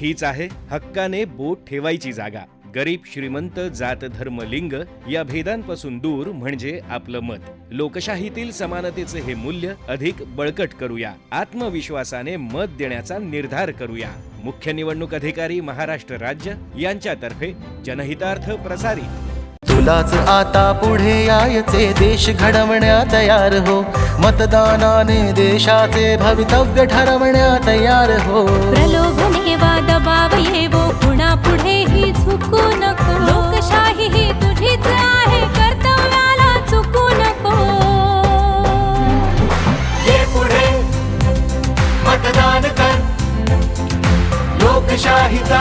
हीच आहे हक्काने बोट ठेवायची जागा. गरीब श्रीमंत जात धर्म लिंग या भेदांपासून दूर म्हणजे आपलं मत. लोकशाहीतील समानतेचे हे मूल्य अधिक बळकट करूया. आत्मविश्वासाने मत देण्याचा निर्धार करूया. मुख्य निवडणूक अधिकारी महाराष्ट्र राज्य यांच्यातर्फे जनहितार्थ प्रसारित तुलाच आता पुढे यायचे देश घडवण्या तयार हो. मतदानाने देशाचे भवितव्य ठरवण्या तयार हो. शाहिता